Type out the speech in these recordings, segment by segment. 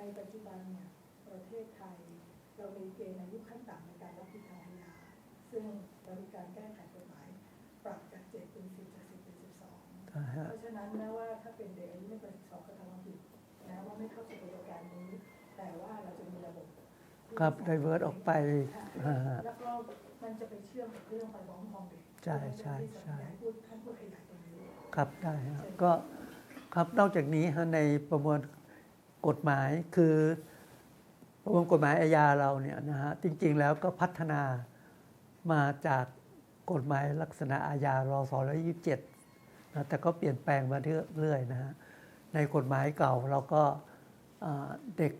ในปัจจุบันเนี่ยประเทศไทย เรามีเกณฑ์อายุขั้นต่ำในการรับผิดทางอาญาซึ่งเรามีการแก้ไขกฎหมาย ปรับจากเจ็ดเป็นสิบจากสิบเป็นสิบสองนะฮะเพราะฉะนั้นแม้ว่าถ้าเป็นเด็กอายุไม่เกิน12กระทำความผิดนะว่าไม่เข้าสู่กระบวนการนี้ แต่ว่าเราจะมีระบบที่ครับไดเวิร์ตออกไปค่ะอ่าฮะแล้วก็มันจะไปเชื่อมกับเรื่องไปฟ้องคองเด็กใช่ใช่ใช่อยากห้พูดท่านพูดขยายตรงนี้ครับได้ครับก็ครับนอกจากนี้ฮะในประมวล กฎหมายคือประมวลกฎหมายอาญาเราเนี่ยนะฮะจริง ๆ แล้วก็พัฒนามาจากกฎหมายลักษณะอาญารอสองยี่สิบเจ็ดนะแต่ก็เปลี่ยนแปลงมาเรื่อยๆนะฮะในกฎหมายเก่าเราก็เด็ก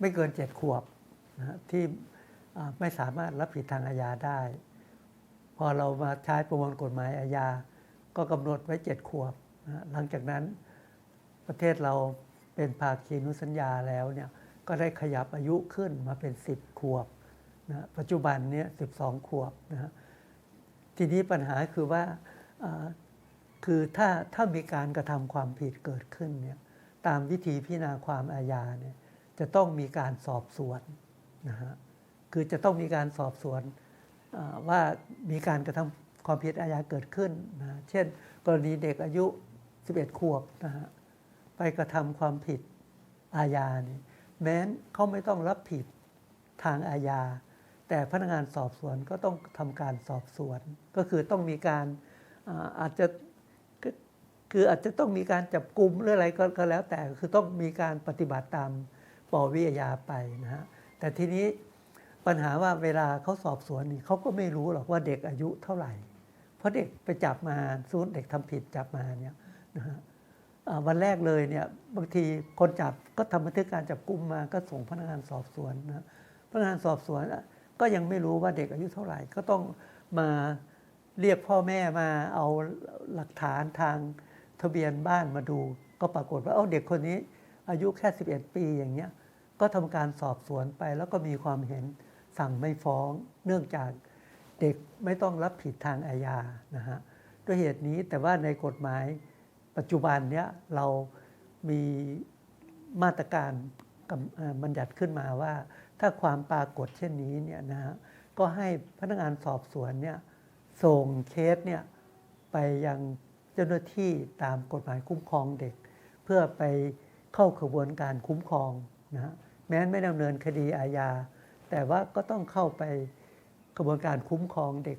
ไม่เกินเจ็ดขวบนะฮะที่ไม่สามารถรับผิดทางอาญาได้ พอเรามาใช้ประมวลกฎหมายอาญาก็กำหนดไว้เจ็ดขวบนะหลังจากนั้นประเทศเรา เป็นภาคีนุสัญญาแล้วเนี่ยก็ได้ขยับอายุขึ้นมาเป็น 10 ขวบนะปัจจุบันเนี่ย12ขวบนะฮะทีนี้ปัญหาคือว่าคือถ้าถ้ามีการกระทำความผิดเกิดขึ้นเนี่ยตามวิธีพิจารณาความอาญาเนี่ยจะต้องมีการสอบสวนนะฮะคือจะต้องมีการสอบสวนว่ามีการกระทำความผิดอาญาเกิดขึ้นนะเช่น กรณีเด็กอายุ 11 ขวบนะฮะ ไปกระทำความผิดอาญาเนี่ยแม้นเขาไม่ต้องรับผิดทางอาญา แต่พนักงานสอบสวนก็ต้องทำการสอบสวน ก็คือต้องมีการอาอาจจะคือคืออาจจะต้องมีการจับกลุ่มหรืออะไรก็แล้วแต่คือต้องมีการปฏิบัติตามปวิอาญาไปนะฮะแต่ทีนี้ปัญหาว่าเวลาเขาสอบสวนนี่เขาก็ไม่รู้หรอกว่าเด็กอายุเท่าไหร่ เพราะเด็กไปจับมาสมมุติเด็กทำผิดจับมาเนี่ยนะฮะ วันแรกเลยเนี่ยบางทีคนจับก็ทำบันทึกการจับกุมมาก็ส่งพนักงานสอบสวนนะพนักงานสอบสวนก็ยังไม่รู้ว่าเด็กอายุเท่าไหร่ ก็ต้องมาเรียกพ่อแม่มาเอาหลักฐานทางทะเบียนบ้านมาดู ก็ปรากฏว่าเอ้าเด็กคนนี้อายุแค่ 11 ปีอย่างเงี้ยก็ทำการสอบสวนไปแล้วก็มีความเห็นสั่งไม่ฟ้อง เนื่องจากเด็กไม่ต้องรับผิดทางอาญานะฮะด้วยเหตุนี้แต่ว่าในกฎหมาย ปัจจุบันเนี้ยเรามีมาตรการบัญญัติขึ้นมาว่า ถ้าความปรากฏเช่นนี้เนี่ยนะฮะก็ให้พนักงานสอบสวนเนี่ยส่งเคสเนี่ยไปยังเจ้าหน้าที่ตามกฎหมายคุ้มครองเด็ก เพื่อไปเข้ากระบวนการคุ้มครองนะฮะแม้ไม่ดำเนินคดีอาญา แต่ว่าก็ต้องเข้าไปกระบวนการคุ้มครองเด็ก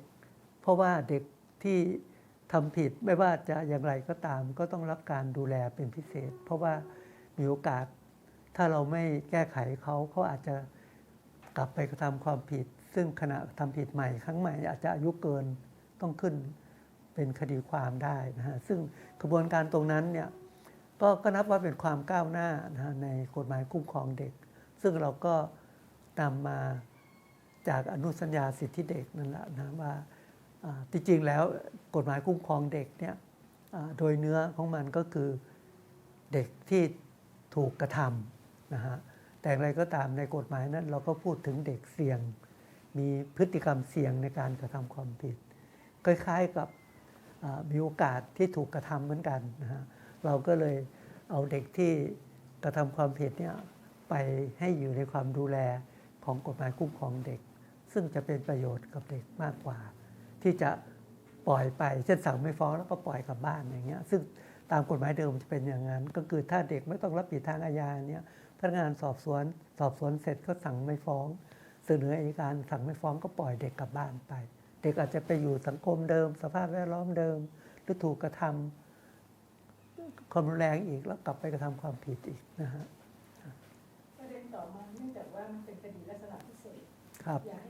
เพราะว่าเด็กที่ ทำผิดไม่ว่าจะอย่างไรก็ตาม ก็ต้องรับการดูแลเป็นพิเศษ เพราะว่ามีโอกาส ถ้าเราไม่แก้ไขเขาเขาอาจจะกลับไปกระทำความผิด ซึ่งขณะทำผิดใหม่ครั้งใหม่อาจจะอายุเกินต้องขึ้นเป็นคดีความได้นะฮะซึ่งกระบวนการตรงนั้นเนี่ยก็ก็นับว่าเป็นความก้าวหน้านะฮะในกฎหมายคุ้มครองเด็ก ซึ่งเราก็นำมาจากอนุสัญญาสิทธิเด็กนั่นแหละนะว่าอ่า ที่จริงแล้วกฎหมายคุ้มครองเด็กเนี่ยโดยเนื้อของมันก็คือเด็กที่ถูกกระทำนะฮะแต่อย่างไรก็ตามในกฎหมายนั้น เราก็พูดถึงเด็กเสี่ยง มีพฤติกรรมเสี่ยงในการกระทำความผิด คล้ายๆกับมีโอกาสที่ถูกกระทำเหมือนกันนะฮะเราก็เลยเอาเด็กที่กระทำความผิดเนี่ยไปให้อยู่ในความดูแลของกฎหมายคุ้มครองเด็ก ซึ่งจะเป็นประโยชน์กับเด็กมากกว่า ที่จะปล่อยไปเช่นสั่งไม่ฟ้องแล้วก็ปล่อยกลับบ้านอย่างเงี้ยซึ่งตามกฎหมายเดิมจะเป็นอย่างนั้น ก็คือถ้าเด็กไม่ต้องรับผิดทางอาญาเนี่ยพนักงานสอบสวนสอบสวนเสร็จก็สั่งไม่ฟ้องเสนออัยการสั่งไม่ฟ้องก็ปล่อยเด็กกลับบ้านไป เด็กอาจจะไปอยู่สังคมเดิม สภาพแวดล้อมเดิม หรือถูกกระทำความรุนแรงอีกแล้วกลับไปกระทำความผิดอีกนะฮะประเด็นต่อมาเนื่องจากว่ามันเป็นคดีลักษณะพิเศษครับอยากให้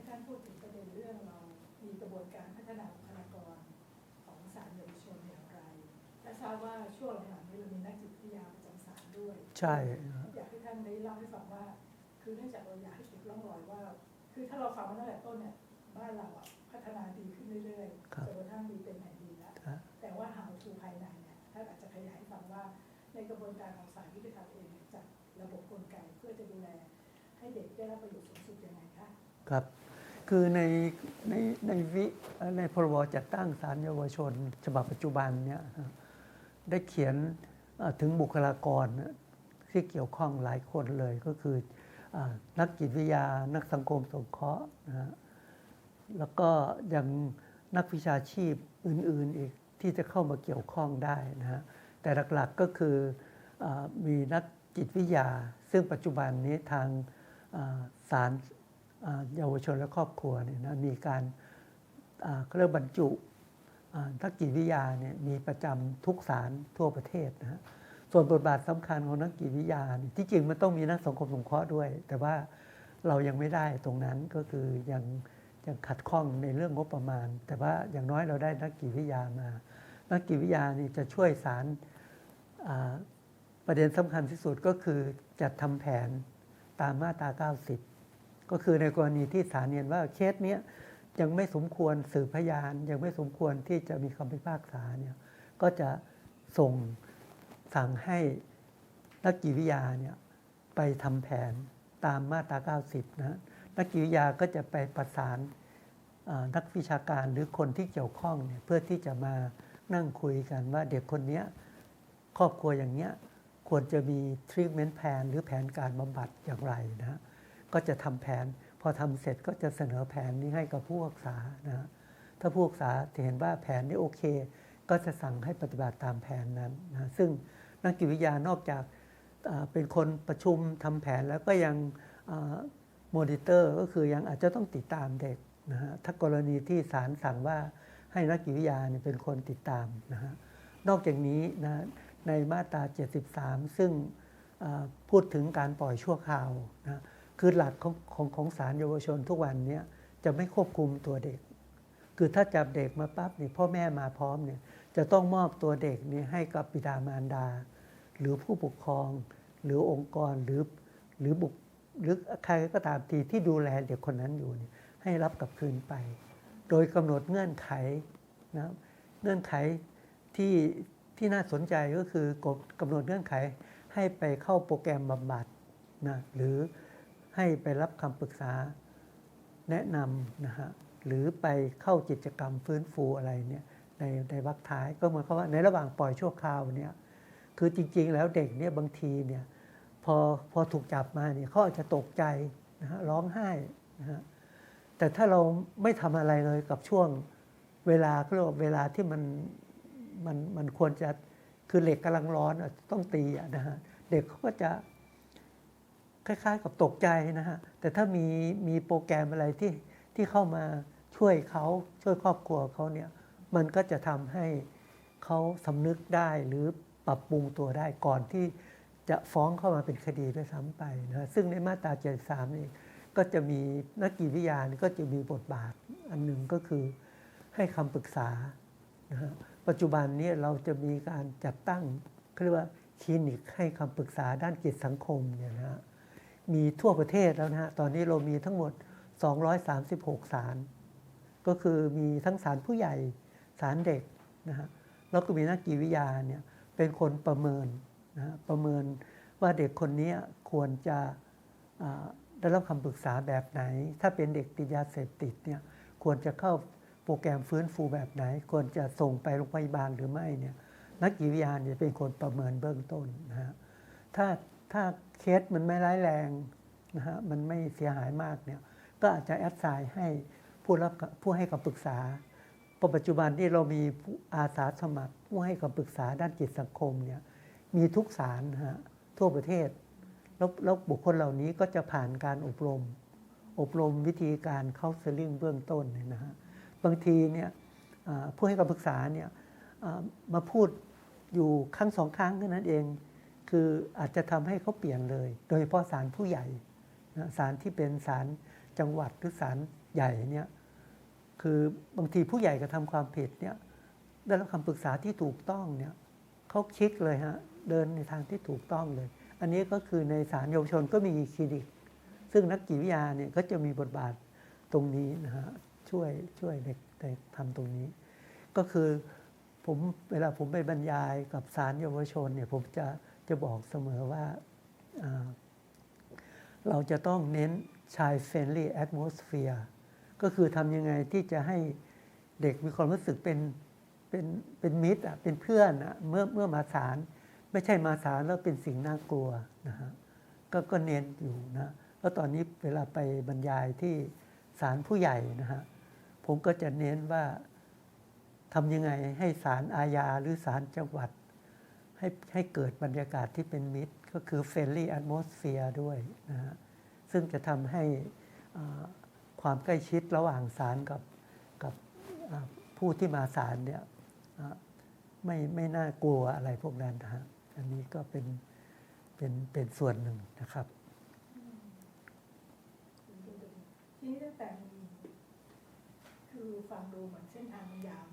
ทราบว่าช่วงหลังนี้เรามีนักจิตวิทยาประจำศาลด้วย ใช่นะฮะอยากให้ท่านได้เล่าให้ฟังว่า คือเนื่องจากเราอยากให้เก็บร่องรอยว่า คือถ้าเราฟังมาตั้งแต่ต้นเนี่ยบ้านเราอะพัฒนาดีขึ้นเรื่อยๆครับจนกระทั่งมีเป็นแผ่นดินแล้วฮะแต่ว่า how to ภายในเนี่ยท่านอาจจะขยายให้ฟังว่าในกระบวนการของศาลยุติธรรมเองเนี่ยจัดระบบกลไกเพื่อจะดูแล ให้เด็กได้รับประโยชน์สูงสุดยังไงคะครับคือในในในวิในพรบจัดตั้งศาลเยาวชน ฉบับปัจจุบันเนี่ยฮะ ได้เขียนถึงบุคลากรที่เกี่ยวข้องหลายคนเลยก็คืออนักจิตวิทยานักสังคมสงเคราะห์นะฮะแล้วก็ยังนักวิชาชีพอื่น ๆ อีกที่จะเข้ามาเกี่ยวข้องได้นะฮะแต่หลักๆก็คืออมีนักจิตวิทยา ซึ่งปัจจุบันนี้ทางอ่าศาลอ่าเยาวชนและครอบครัวเนี่ยนะมีการเรียกบรรจุ นักจิตวิทยาเนี่ยมีประจำทุกศาลทั่วประเทศนะฮะส่วนบทบาทสำคัญของนักจิตวิทยาที่จริงมันต้องมีนักสังคมสงเคราะห์ด้วย แต่ว่าเรายังไม่ได้ตรงนั้นก็คือยังยังขัดข้องในเรื่องงบประมาณ แต่ว่าอย่างน้อยเราได้นักจิตวิทยามา นักจิตวิทยานี่จะช่วยสารประเด็นสำคัญที่สุดก็คือจัดทำแผนตามมาตรา 90 ก็คือในกรณีที่ศาลเห็นว่าเคสเนี้ย ยังไม่สมควรสืบพยาน ยังไม่สมควรที่จะมีคำพิพากษาเนี่ยก็จะส่งสั่งให้นักจิตวิทยาเนี่ยไปทำแผนตามมาตรา 90 นะนักจิตวิทยาก็จะไปประสานนักวิชาการหรือคนที่เกี่ยวข้องเนี่ยเพื่อที่จะมานั่งคุยกันว่าเด็กคนนี้ครอบครัวอย่างเนี้ยควรจะมี treatment plan หรือแผนการบำบัดอย่างไรนะก็จะทำแผน พอทำเสร็จก็จะเสนอแผนนี้ให้กับผู้รักษานะฮะถ้าผู้รักษาเห็นว่าแผนนี้โอเค ก็จะสั่งให้ปฏิบัติตามแผนนั้นนะซึ่งนักจิตวิทยานอกจากเป็นคนประชุมทำแผนแล้วก็ยังมอนิเตอร์ก็คือยังอาจจะต้องติดตามเด็กนะฮะถ้ากรณีที่ศาลสั่งว่าให้นักจิตวิทยาเนี่ยเป็นคนติดตามนะฮะนอกจากนี้นะในมาตรา 73 ซึ่งพูดถึงการปล่อยชั่วคราวนะ คือหลักของของของศาลเยาวชนทุกวันนี้จะไม่ควบคุมตัวเด็ก คือถ้าจับเด็กมาปั๊บเนี่ยพ่อแม่มาพร้อมเนี่ยจะต้องมอบตัวเด็กนี่ให้กับบิดามารดา หรือผู้ปกครอง หรือองค์กรหรือหรือบุคหรือใครก็ตามทีที่ดูแลเด็กคนนั้นอยู่เนี่ยให้รับกลับคืนไป โดยกำหนดเงื่อนไขนะเงื่อนไขที่ที่น่าสนใจก็คือกฎกำหนดเงื่อนไขให้ไปเข้าโปรแกรมบำบัดนะหรือ ให้ไปรับคำปรึกษาแนะนำนะฮะหรือไปเข้ากิจกรรมฟื้นฟูอะไรเนี่ยในในวรรคท้ายก็หมายควาว่าในระหว่างปล่อยชั่วคราวเนี่ยคือจริงๆแล้วเด็กเนี่ยบางทีเนี่ยพอพอถูกจับมาเนี่ยเขาอาจจะตกใจนะฮะร้องไห้นะฮะแต่ถ้าเราไม่ทำอะไรเลยกับช่วงเวลาเขาเรียกว่าเวลาที่มันมันมันควรจะคือเหล็กกำลังร้อนต้องตีอะนะฮะเด็กเขาก็จะ คล้าย ๆ กับตกใจนะฮะ แต่ถ้ามีมีโปรแกรมอะไรที่ที่เข้ามาช่วยเขาช่วยครอบครัวเขาเนี่ย มันก็จะทำให้เขาสำนึกได้หรือปรับปรุงตัวได้ก่อนที่จะฟ้องเข้ามาเป็นคดีด้วยซ้ำไปนะซึ่งในมาตรา73นี่ก็จะมีนักจิตวิทยานก็จะมีบทบาทอันหนึ่งก็คือให้คำปรึกษานะฮะปัจจุบันนี้เราจะมีการจัดตั้งเรียกว่าคลินิกให้คำปรึกษาด้านจิตสังคมเนี่ยนะฮะ มีทั่วประเทศแล้วนะฮะ ตอนนี้เรามีทั้งหมด 236 ศาล ก็คือมีทั้งศาลผู้ใหญ่ ศาลเด็กนะฮะ แล้วก็มีนักจิตวิทยาเนี่ยเป็นคนประเมินนะฮะประเมินว่าเด็กคนนี้ควรจะได้รับคำปรึกษาแบบไหน ถ้าเป็นเด็กติดยาเสพติดเนี่ยควรจะเข้าโปรแกรมฟื้นฟูแบบไหน ควรจะส่งไปโรงพยาบาลหรือไม่เนี่ยนักจิตวิทยาเนี่ยเป็นคนประเมินเบื้องต้นนะฮะถ้า ถ้าเคสมันไม่ร้ายแรงนะฮะมันไม่เสียหายมากเนี่ยก็อาจจะแอดไซน์ให้ผู้รับผู้ให้คำปรึกษาปัจจุบันที่เรามีอาสาสมัคร ผู้ให้คำปรึกษาด้านจิตสังคมเนี่ยมีทุกศาลฮะทั่วประเทศแล้วแล้วบุคคลเหล่านี้ก็จะผ่านการอบรม อบรมวิธีการเข้าเซลลิ่งเบื้องต้นนะฮะบางทีเนี่ยผู้ให้คำปรึกษาเนี่ยมาพูดอยู่ครั้งสองครั้งเท่านั้นเอง คืออาจจะทำให้เขาเปลี่ยนเลย โดยเฉพาะศาลผู้ใหญ่นะศาลที่เป็นศาลจังหวัดหรือศาลใหญ่เนี่ยคือบางทีผู้ใหญ่กระทำความผิดเนี่ยได้รับคำปรึกษาที่ถูกต้องเนี่ยเขาคลิกเลยฮะเดินในทางที่ถูกต้องเลย อันนี้ก็คือในศาลเยาวชนก็มีคลินิก ซึ่งนักจิตวิทยาเนี่ยก็จะมีบทบาทตรงนี้นะฮะช่วยช่วยเด็กในทำตรงนี้ ก็คือผมเวลาผมไปบรรยายกับศาลเยาวชนเนี่ยผมจะ จะบอกเสมอว่าเราจะต้องเน้นชายเฟรนลี่แอ m ม s สเฟียร์ก็คือทำยังไงที่จะให้เด็กมีความรู้สึกเป็นเป็นเป็นมิตรอะเป็นเพื่อนอะเมื่อเมื่อมาศาลไม่ใช่มาศาลแล้วเป็นสิ่งน่ากลัวนะฮะก็ก็เน้นอยู่นะแล้วตอนนี้เวลาไปบรรยายที่ศาลผู้ใหญ่นะฮะผมก็จะเน้นว่าทำยังไงให้ศาลอาญาหรือศาลจังหวัด ให้ให้เกิดบรรยากาศที่เป็นมิตร ก็คือเฟรนลี่ a อ m o s p h e r e ด้วยนะฮะซึ่งจะทำให้ความใกล้ชิดระหว่างศาลกับกับผู้ที่มาศาลเนี่ยไม่ไม่น่ากลัวอะไรพวกนั้นนะฮะอันนี้ก็เป็นเป็นเป็นส่วนหนึ่งนะครับทีนี้ตั้งแต่มีคือฟังดูเหมือนเส้นทางมันยาว